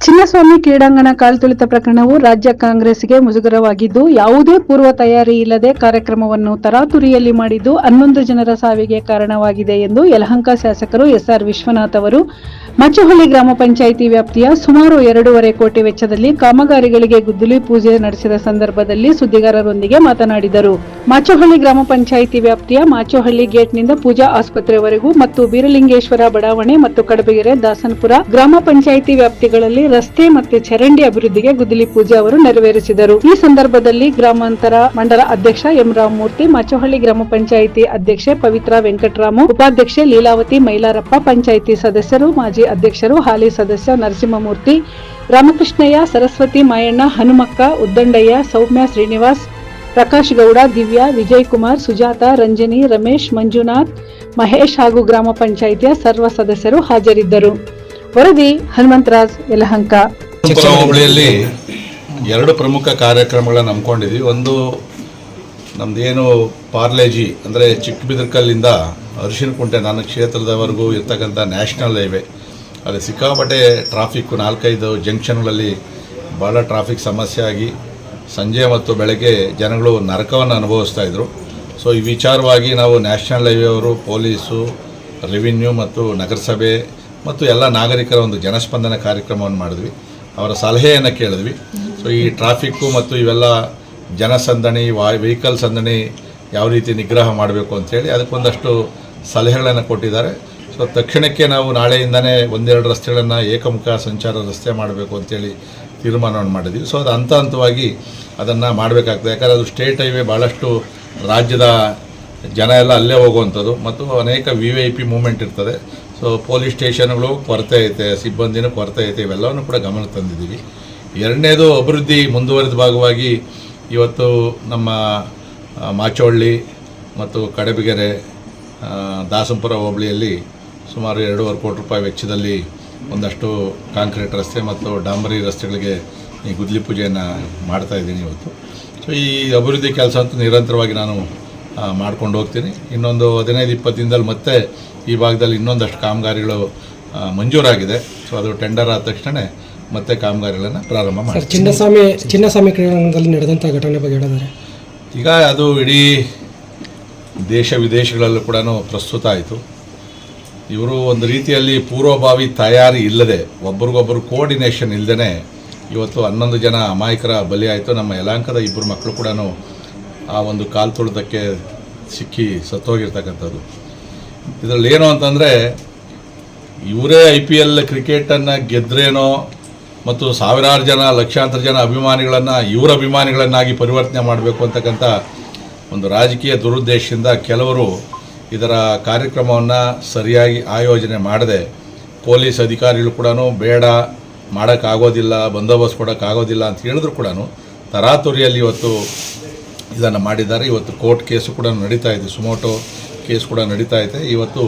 ಚಿನ್ನಸ್ವಾಮಿ ಕ್ರೀಡಾಂಗಣ ಕಾಲ್ತುಳಿತ ಪ್ರಕರಣವು ರಾಜ್ಯ ಕಾಂಗ್ರೆಸ್ಗೆ ಮುಜುಗರವಾಗಿದ್ದು, ಯಾವುದೇ ಪೂರ್ವ ತಯಾರಿ ಇಲ್ಲದೆ ಕಾರ್ಯಕ್ರಮವನ್ನು ತರಾತುರಿಯಲ್ಲಿ ಮಾಡಿದ್ದು ಹನ್ನೊಂದು ಜನರ ಸಾವಿಗೆ ಕಾರಣವಾಗಿದೆ ಎಂದು ಯಲಹಂಕ ಶಾಸಕರು ಎಸ್ಆರ್ ವಿಶ್ವನಾಥ್ ಅವರು ಮಚ್ಚಹಳ್ಳಿ ಗ್ರಾಮ ಪಂಚಾಯಿತಿ ವ್ಯಾಪ್ತಿಯ ಸುಮಾರು ಎರಡೂವರೆ ಕೋಟಿ ವೆಚ್ಚದಲ್ಲಿ ಕಾಮಗಾರಿಗಳಿಗೆ ಗುದ್ದಲಿ ಪೂಜೆ ನಡೆಸಿದ ಸಂದರ್ಭದಲ್ಲಿ ಸುದ್ದಿಗಾರರೊಂದಿಗೆ ಮಾತನಾಡಿದರು. ಮಾಚೋಹಳ್ಳಿ ಗ್ರಾಮ ಪಂಚಾಯಿತಿ ವ್ಯಾಪ್ತಿಯ ಮಾಚೋಹಳ್ಳಿ ಗೇಟ್ನಿಂದ ಪೂಜಾ ಆಸ್ಪತ್ರೆವರೆಗೂ ಮತ್ತು ಬೀರಲಿಂಗೇಶ್ವರ ಬಡಾವಣೆ ಮತ್ತು ಕಡಬಗೆರೆ ದಾಸನಪುರ ಗ್ರಾಮ ಪಂಚಾಯಿತಿ ವ್ಯಾಪ್ತಿಗಳಲ್ಲಿ ರಸ್ತೆ ಮತ್ತು ಚರಂಡಿ ಅಭಿವೃದ್ಧಿಗೆ ಗುದ್ದಲಿ ಪೂಜೆ ಅವರು ನೆರವೇರಿಸಿದರು. ಈ ಸಂದರ್ಭದಲ್ಲಿ ಗ್ರಾಮಾಂತರ ಮಂಡಲ ಅಧ್ಯಕ್ಷ ಎಂ ರಾಮಮೂರ್ತಿ ಮಾಚೋಹಳ್ಳಿ ಗ್ರಾಮ ಪಂಚಾಯಿತಿ ಅಧ್ಯಕ್ಷೆ ಪವಿತ್ರ ವೆಂಕಟರಾಮು, ಉಪಾಧ್ಯಕ್ಷೆ ಲೀಲಾವತಿ ಮೈಲಾರಪ್ಪ, ಪಂಚಾಯಿತಿ ಸದಸ್ಯರು ಮಾಜಿ ಅಧ್ಯಕ್ಷರು, ಹಾಲಿ ಸದಸ್ಯ ನರಸಿಂಹಮೂರ್ತಿ, ರಾಮಕೃಷ್ಣಯ್ಯ, ಸರಸ್ವತಿ ಮಾಯಣ್ಣ, ಹನುಮಕ್ಕ ಉದ್ದಂಡಯ್ಯ ಸೌಮ್ಯ ಶ್ರೀನಿವಾಸ್, ಪ್ರಕಾಶ್ ಗೌಡ, ದಿವ್ಯಾ ವಿಜಯ್ ಕುಮಾರ್ ಸುಜಾತ, ರಂಜನಿ, ರಮೇಶ್, ಮಂಜುನಾಥ್, ಮಹೇಶ್ ಹಾಗೂ ಗ್ರಾಮ ಪಂಚಾಯಿತಿಯ ಸರ್ವ ಸದಸ್ಯರು ಹಾಜರಿದ್ದರು. ವರದಿ ಹನುಮಂತರಾಜ್ ಯಲಹಂಕ. ಹುಬ್ಬಳ್ಳಿಯಲ್ಲಿ ಎರಡು ಪ್ರಮುಖ ಕಾರ್ಯಕ್ರಮಗಳನ್ನು ಹಮ್ಮಿಕೊಂಡಿದ್ವಿ ಒಂದು ನಮ್ಮದೇನು ಪಾರ್ಲೇಜಿ, ಅಂದರೆ ಚಿಕ್ಕಬಿದರ್ಕಲ್ಲಿಂದ ಅರಿಶಿನಕುಂಟೆ ನನ್ನ ಕ್ಷೇತ್ರದವರೆಗೂ ಇರ್ತಕ್ಕಂಥ ನ್ಯಾಷನಲ್ ಹೈವೇ. ಅಲ್ಲಿ ಸಿಕ್ಕಾಪಟ್ಟೆ ಟ್ರಾಫಿಕ್ಕು ನಾಲ್ಕೈದು ಜಂಕ್ಷನ್ಗಳಲ್ಲಿ ಭಾಳ ಟ್ರಾಫಿಕ್ ಸಮಸ್ಯೆ ಆಗಿ ಸಂಜೆ ಮತ್ತು ಬೆಳಗ್ಗೆ ಜನಗಳು ನರಕವನ್ನು ಅನುಭವಿಸ್ತಾ ಇದ್ದರು ಸೊ ಈ ವಿಚಾರವಾಗಿ ನಾವು ನ್ಯಾಷನಲ್ ಹೈವೇ ಅವರು, ಪೊಲೀಸು ರೆವಿನ್ಯೂ ಮತ್ತು ನಗರಸಭೆ ಮತ್ತು ಎಲ್ಲ ನಾಗರಿಕರ ಒಂದು ಜನಸ್ಪಂದನ ಕಾರ್ಯಕ್ರಮವನ್ನು ಮಾಡಿದ್ವಿ. ಅವರ ಸಲಹೆಯನ್ನು ಕೇಳಿದ್ವಿ. ಸೊ ಈ ಟ್ರಾಫಿಕ್ಕು ಮತ್ತು ಇವೆಲ್ಲ ಜನಸಂದಣಿ, ವಾ ವೆಹಿಕಲ್ ಸಂದಣಿ ಯಾವ ರೀತಿ ನಿಗ್ರಹ ಮಾಡಬೇಕು ಅಂಥೇಳಿ ಅದಕ್ಕೊಂದಷ್ಟು ಸಲಹೆಗಳನ್ನು ಕೊಟ್ಟಿದ್ದಾರೆ. ಸೊ ತಕ್ಷಣಕ್ಕೆ ನಾವು ನಾಳೆಯಿಂದನೇ ಒಂದೆರಡು ರಸ್ತೆಗಳನ್ನು ಏಕಮುಖ ಸಂಚಾರ ರಸ್ತೆ ಮಾಡಬೇಕು ಅಂತೇಳಿ ತೀರ್ಮಾನವನ್ನು ಮಾಡಿದ್ವಿ. ಸೊ ಅದು ಹಂತ ಹಂತವಾಗಿ ಅದನ್ನು ಮಾಡಬೇಕಾಗ್ತದೆ. ಯಾಕಂದರೆ ಅದು ಸ್ಟೇಟ್ ಹೈವೇ ಭಾಳಷ್ಟು ರಾಜ್ಯದ ಜನ ಎಲ್ಲ ಅಲ್ಲೇ ಹೋಗುವಂಥದ್ದು ಮತ್ತು ಅನೇಕ V V I P movement ಇರ್ತದೆ. ಸೊ ಪೊಲೀಸ್ ಸ್ಟೇಷನ್ಗಳು ಕೊರತೆ ಐತೆ, ಸಿಬ್ಬಂದಿನೂ ಕೊರತೆ ಐತೆ, ಇವೆಲ್ಲವನ್ನು ಕೂಡ ಗಮನಕ್ಕೆ ತಂದಿದ್ದೀವಿ. ಎರಡನೇದು ಅಭಿವೃದ್ಧಿ ಮುಂದುವರೆದ ಭಾಗವಾಗಿ ಇವತ್ತು ನಮ್ಮ ಮಾಚೋಳ್ಳಿ ಮತ್ತು ಕಡಬಿಗೆರೆ ದಾಸಂಪುರ ಹೋಬಳಿಯಲ್ಲಿ ಸುಮಾರು ಎರಡೂವರೆ ಕೋಟಿ ರೂಪಾಯಿ ವೆಚ್ಚದಲ್ಲಿ ಒಂದಷ್ಟು ಕಾಂಕ್ರೀಟ್ ರಸ್ತೆ ಮತ್ತು ಡಾಂಬರಿ ರಸ್ತೆಗಳಿಗೆ ಈ ಗುದ್ಲಿ ಪೂಜೆಯನ್ನು ಮಾಡ್ತಾ ಇದ್ದೀನಿ ಇವತ್ತು. ಸೊ ಈ ಅಭಿವೃದ್ಧಿ ಕೆಲಸ ಅಂತೂ ನಿರಂತರವಾಗಿ ನಾನು ಮಾಡ್ಕೊಂಡು ಹೋಗ್ತೀನಿ. ಇನ್ನೊಂದು ಹದಿನೈದು ಇಪ್ಪತ್ತು ದಿನದಲ್ಲಿ ಮತ್ತೆ ಈ ಭಾಗದಲ್ಲಿ ಇನ್ನೊಂದಷ್ಟು ಕಾಮಗಾರಿಗಳು ಮಂಜೂರಾಗಿದೆ. ಸೊ ಅದು ಟೆಂಡರ್ ಆದ ತಕ್ಷಣ ಮತ್ತೆ ಕಾಮಗಾರಿಗಳನ್ನು ಪ್ರಾರಂಭ ಮಾಡಿ ಚಿನ್ನಸ್ವಾಮಿ ಚಿನ್ನಸ್ವಾಮಿ ಕ್ರೀಡಾಂಗಣದಲ್ಲಿ ನಡೆದಂಥ ಘಟನೆ ಬಗ್ಗೆ ಹೇಳಿದರೆ ಈಗ ಅದು ಇಡೀ ದೇಶ ವಿದೇಶಗಳಲ್ಲೂ ಕೂಡ ಪ್ರಸ್ತುತ ಆಯಿತು. ಇವರು ಒಂದು ರೀತಿಯಲ್ಲಿ ಪೂರ್ವಭಾವಿ ತಯಾರಿ ಇಲ್ಲದೆ ಒಬ್ರಿಗೊಬ್ಬರು ಕೋಆರ್ಡಿನೇಷನ್ ಇಲ್ಲದೇ ಇವತ್ತು ಹನ್ನೊಂದು ಜನ ಅಮಾಯಕರ ಬಲಿಯಾಯಿತು ನಮ್ಮ ಯಲಾಂಕದ ಇಬ್ಬರು ಮಕ್ಕಳು ಕೂಡ ಆ ಒಂದು ಕಾಲು ತೊಳೆದಕ್ಕೆ ಸಿಕ್ಕಿ ಸತ್ತೋಗಿರ್ತಕ್ಕಂಥದ್ದು. ಇದರಲ್ಲಿ ಏನು ಅಂತಂದರೆ, ಇವರೇ ಐ ಪಿ ಎಲ್ ಕ್ರಿಕೆಟನ್ನು ಗೆದ್ರೇನೋ ಮತ್ತು ಸಾವಿರಾರು ಜನ, ಲಕ್ಷಾಂತರ ಜನ ಅಭಿಮಾನಿಗಳನ್ನು ಇವರ ಅಭಿಮಾನಿಗಳನ್ನಾಗಿ ಪರಿವರ್ತನೆ ಮಾಡಬೇಕು ಅಂತಕ್ಕಂಥ ಒಂದು ರಾಜಕೀಯ ದುರುದ್ದೇಶದಿಂದ ಕೆಲವರು ಇದರ ಕಾರ್ಯಕ್ರಮವನ್ನು ಸರಿಯಾಗಿ ಆಯೋಜನೆ ಮಾಡದೆ ಪೊಲೀಸ್ ಅಧಿಕಾರಿಗಳು ಕೂಡ ಬೇಡ, ಮಾಡೋಕ್ಕಾಗೋದಿಲ್ಲ, ಬಂದೋಬಸ್ತ್ ಕೊಡೋಕ್ಕಾಗೋದಿಲ್ಲ ಅಂತ ಹೇಳಿದ್ರು ಕೂಡ ತರಾತುರಿಯಲ್ಲಿ ಇವತ್ತು ಇದನ್ನು ಮಾಡಿದ್ದಾರೆ. ಇವತ್ತು ಕೋರ್ಟ್ ಕೇಸು ಕೂಡ ನಡೀತಾ ಇದೆ. ಸುಮೋಟೋ ಕೇಸ್ ಕೂಡ ನಡೀತಾ ಇದೆ. ಇವತ್ತು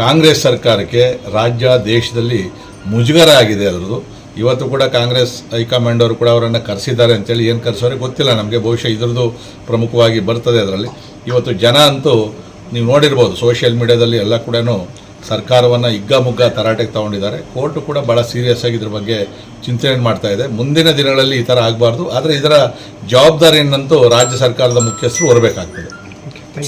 ಕಾಂಗ್ರೆಸ್ ಸರ್ಕಾರಕ್ಕೆ ರಾಜ್ಯ, ದೇಶದಲ್ಲಿ ಮುಜುಗರ ಆಗಿದೆ ಅದರದ್ದು. ಇವತ್ತು ಕೂಡ ಕಾಂಗ್ರೆಸ್ ಹೈಕಮಾಂಡ್ ಅವರು ಕೂಡ ಅವರನ್ನು ಕರೆಸಿದ್ದಾರೆ ಅಂತೇಳಿ ಏನು ಕರೆಸೋರೆ ಗೊತ್ತಿಲ್ಲ ನಮಗೆ. ಬಹುಶಃ ಇದರದ್ದು ಪ್ರಮುಖವಾಗಿ ಬರ್ತದೆ ಅದರಲ್ಲಿ. ಇವತ್ತು ಜನ ಅಂತೂ ನೀವು ನೋಡಿರ್ಬೋದು ಸೋಷಿಯಲ್ ಮೀಡಿಯಾದಲ್ಲಿ ಎಲ್ಲ ಕೂಡ ಸರ್ಕಾರವನ್ನು ಹಿಗ್ಗಾಮುಗ್ಗ ತರಾಟೆಗೆ ತಗೊಂಡಿದ್ದಾರೆ. ಕೋರ್ಟು ಕೂಡ ಭಾಳ ಸೀರಿಯಸ್ ಆಗಿ ಇದ್ರ ಬಗ್ಗೆ ಚಿಂತನೆ ಮಾಡ್ತಾ ಇದೆ. ಮುಂದಿನ ದಿನಗಳಲ್ಲಿ ಈ ಥರ ಆಗಬಾರ್ದು. ಆದರೆ ಇದರ ಜವಾಬ್ದಾರಿಯನ್ನಂತೂ ರಾಜ್ಯ ಸರ್ಕಾರದ ಮುಖ್ಯಸ್ಥರು ಹೊರಬೇಕಾಗ್ತದೆ